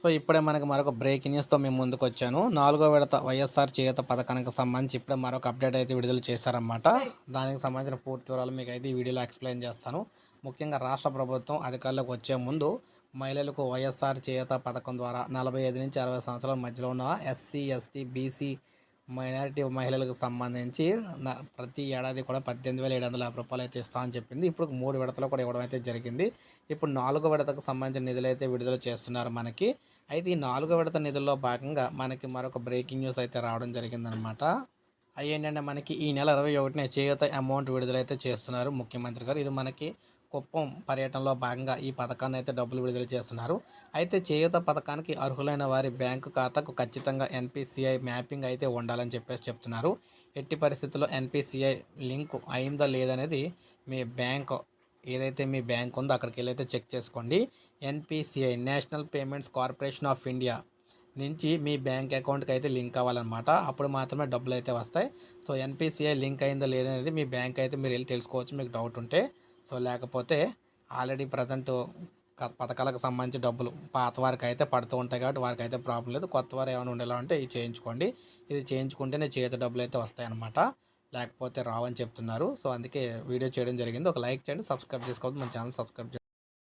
So ఇప్పుడే మనకి మరొక బ్రేకింగ్ న్యూస్తో మేము ముందుకు వచ్చాను నాలుగో విడత వైఎస్ఆర్ చేయూత పథకానికి సంబంధించి ఇప్పుడే మరొక అప్డేట్ అయితే విడుదల చేశారన్నమాట. దానికి సంబంధించిన పూర్తి వివరాలు మీకు అయితే ఈ వీడియోలో ఎక్స్ప్లెయిన్ చేస్తాను. ముఖ్యంగా రాష్ట్ర ప్రభుత్వం అధికారులకు వచ్చే ముందు మహిళలకు వైఎస్ఆర్ చేయూత పథకం ద్వారా నలభై ఐదు నుంచి అరవై సంవత్సరాల మధ్యలో ఉన్న ఎస్సీ ఎస్టీ బీసీ మైనారిటీ మహిళలకు సంబంధించి ప్రతి ఏడాది కూడా పద్దెనిమిది వేల ఏడు వందల యాభై రూపాయలు అయితే ఇస్తా అని చెప్పింది. ఇప్పుడు మూడు విడతలు కూడా ఇవ్వడం అయితే జరిగింది. ఇప్పుడు నాలుగో విడతకు సంబంధించిన నిధులు అయితే విడుదల చేస్తున్నారు మనకి. అయితే ఈ నాలుగో విడత నిధుల్లో భాగంగా మనకి మరొక బ్రేకింగ్ న్యూస్ అయితే రావడం జరిగిందనమాట అవి ఏంటంటే మనకి ఈ నెల ఇరవై ఒకటిన చేయూత అమౌంట్ విడుదలైతే చేస్తున్నారు ముఖ్యమంత్రి గారు. ఇది మనకి కుప్పం పర్యటనలో భాగంగా ఈ పథకాన్ని అయితే డబ్బులు విడుదల చేస్తున్నారు. అయితే చేయూత పథకానికి అర్హులైన వారి బ్యాంకు ఖాతాకు ఖచ్చితంగా ఎన్పిసిఐ మ్యాపింగ్ అయితే ఉండాలని చెప్పేసి చెప్తున్నారు. ఎట్టి పరిస్థితుల్లో ఎన్పిసిఐ లింక్ అయిందో లేదనేది మీ బ్యాంక్ ఏదైతే మీ బ్యాంక్ ఉందో అక్కడికి వెళ్ళైతే చెక్ చేసుకోండి. NPCI national payments corporation of India నుంచి మీ బ్యాంక్ అకౌంట్కి అయితే లింక్ అవ్వాలన్నమాట. అప్పుడు మాత్రమే డబ్బులు అయితే వస్తాయి. సో ఎన్పిసిఐ లింక్ అయిందో లేదనేది మీ బ్యాంక్ అయితే మీరు వెళ్ళి తెలుసుకోవచ్చు. మీకు డౌట్ ఉంటే సో లేకపోతే ఆల్రెడీ ప్రజెంట్ పథకాలకు సంబంధించి డబ్బులు పాత వారికి అయితే పడుతూ ఉంటాయి కాబట్టి వారికి అయితే ప్రాబ్లం లేదు. కొత్త వారు ఏమైనా ఉండేలా ఉంటే ఇది చేయించుకోండి. ఇది చేయించుకుంటేనే చేతి డబ్బులు అయితే వస్తాయన్నమాట. లేకపోతే రావని చెప్తున్నారు. సో అందుకే వీడియో చేయడం జరిగింది. ఒక లైక్ చేయండి సబ్స్క్రైబ్ చేసుకోవద్దు. మన ఛానల్ సబ్స్క్రైబ్ చేసుకోండి.